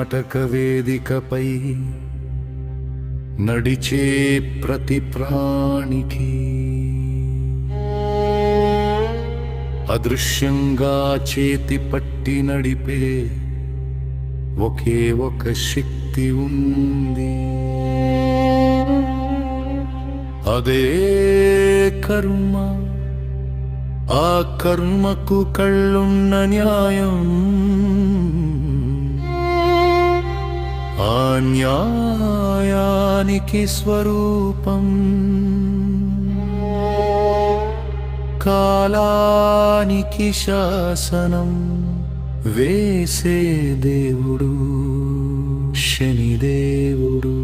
నాటక వేదికపై నడిచే ప్రతి ప్రాణికి అదృశ్యంగా చేతి పట్టి నడిపే ఒకే ఒక శక్తి ఉంది. అదే కర్మ. ఆ కర్మకు కళ్ళున్న న్యాయం న్యాయానికి స్వరూపం. కాలానికి శాసనం వేసే దేవుడు శనిదేవుడు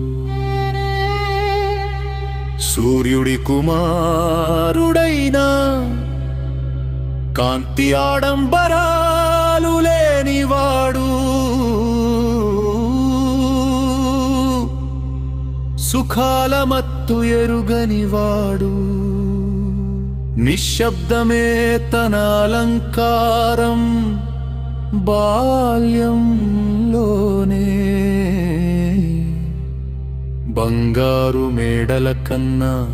సూర్యుడి కుమారుడైనా కాంతి ఆడంబరాలు లేనివాడు సుఖాల మత్తు ఎరుగనివాడు నిశ్శబ్దమే తన అలంకారం బాల్యంలోనే. బంగారు మేడల కన్నా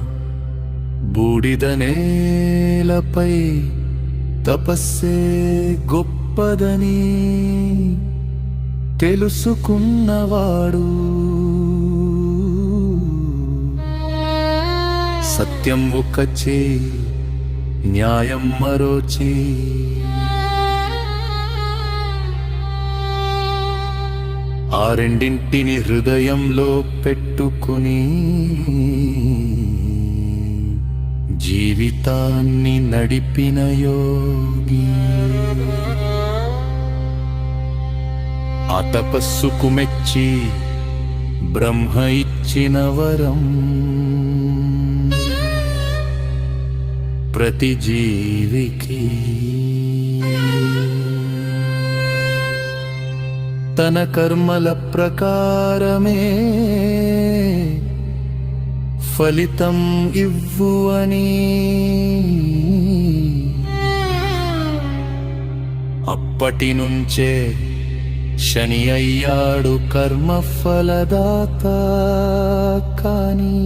బూడిద నేలపై తపస్సే గొప్పదని తెలుసుకున్నవాడు. సత్యం ఒక చే న్యాయం మరో చే. ఆ రెండింటిని హృదయంలో పెట్టుకుని జీవితాన్ని నడిపిన యోగి. ఆ తపస్సుకు మెచ్చి బ్రహ్మ ఇచ్చిన వరం. ప్రతి జీవికి. తన కర్మల ప్రకారమే ఫలితం ఇవ్వు అని అప్పటి నుంచే శని అయ్యాడు కర్మ ఫలదాత కానీ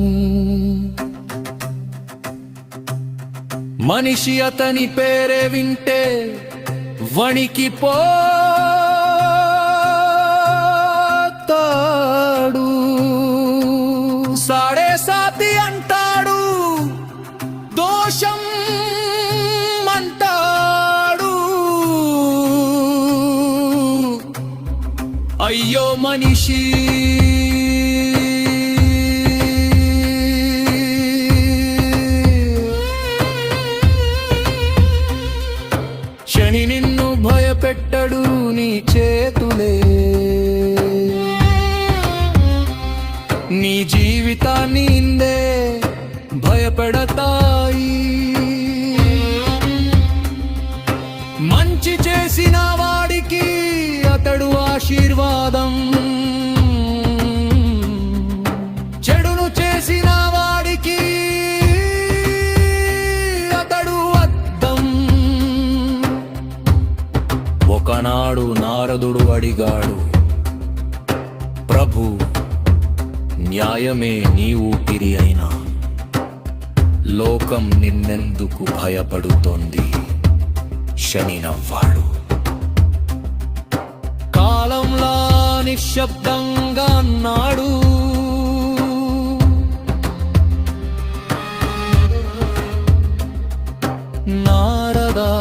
మనిషి అతని పేరే వింటే వణికి పోతాడు సాడే సాతి అంటాడు దోషం అంటాడు. అయ్యో మనిషి నీ జీవితాన్ని ఇందే భయపడతాయి. మంచి చేసిన వాడికి అతడు ఆశీర్వాదం. చెడును చేసిన వాడికి అతడు అద్దం. ఒకనాడు నారదుడు అడిగాడు ప్రభు న్యాయమే నీ ఊపిరి అయినా. లోకం నిన్నెందుకు భయపడుతోంది? శని నవ్వాడు. కాలంలా నిశ్శబ్దంగా అన్నాడు. నారదా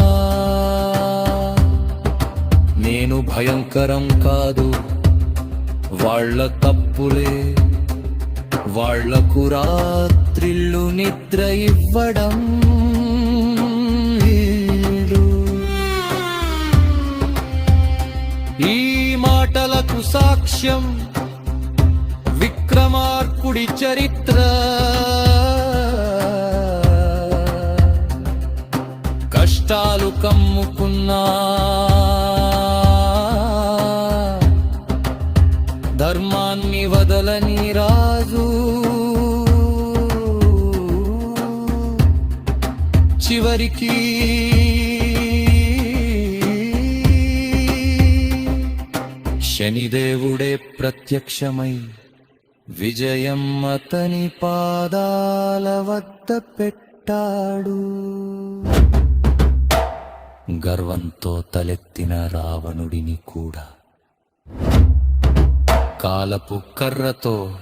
నేను భయంకరం కాదు. వాళ్ళ తప్పులే వాళ్ళకు రాత్రిళ్ళు నిద్ర ఇవ్వడం ఈ మాటలకు సాక్ష్యం విక్రమార్కుడి చరిత్ర. కష్టాలు కమ్ముకున్నా ధర్మాన్ని వదలనీరా చివరికి శనిదేవుడే ప్రత్యక్షమై విజయం అతని పాదాల వద్ద పెట్టాడు. గర్వంతో తలెత్తిన రావణుడిని కూడా. కాలపు కర్రతో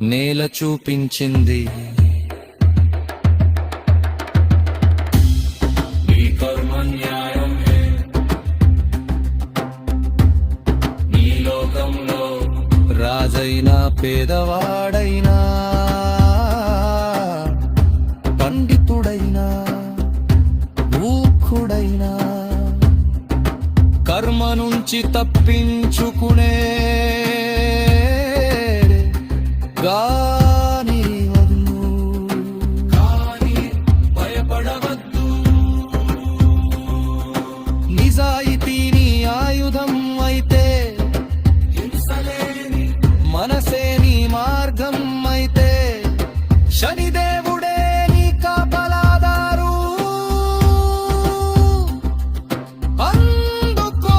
నేల చూపించింది. పేదవాడైనా పండితుడైనా మూర్ఖుడైనా కర్మ నుంచి తప్పించుకునే గా శనిదేవుడే నీ కాపలాదారు. అందుకో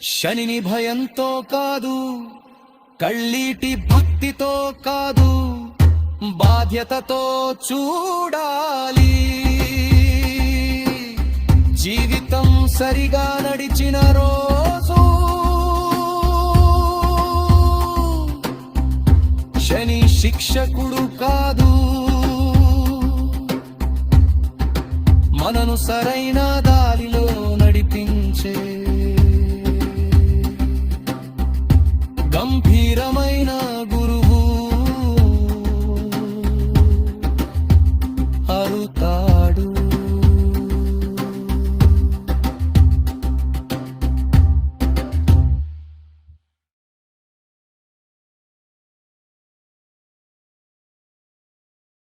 శనిని భయంతో కాదు కళ్ళీటి భక్తితో కాదు బాధ్యతతో చూడాలి. సరిగా నడిచిన రోజు. శని శిక్షకుడు కాదు. మనను సరైన దారిలో నడిపించే గంభీరమైన గురువు. అరుతా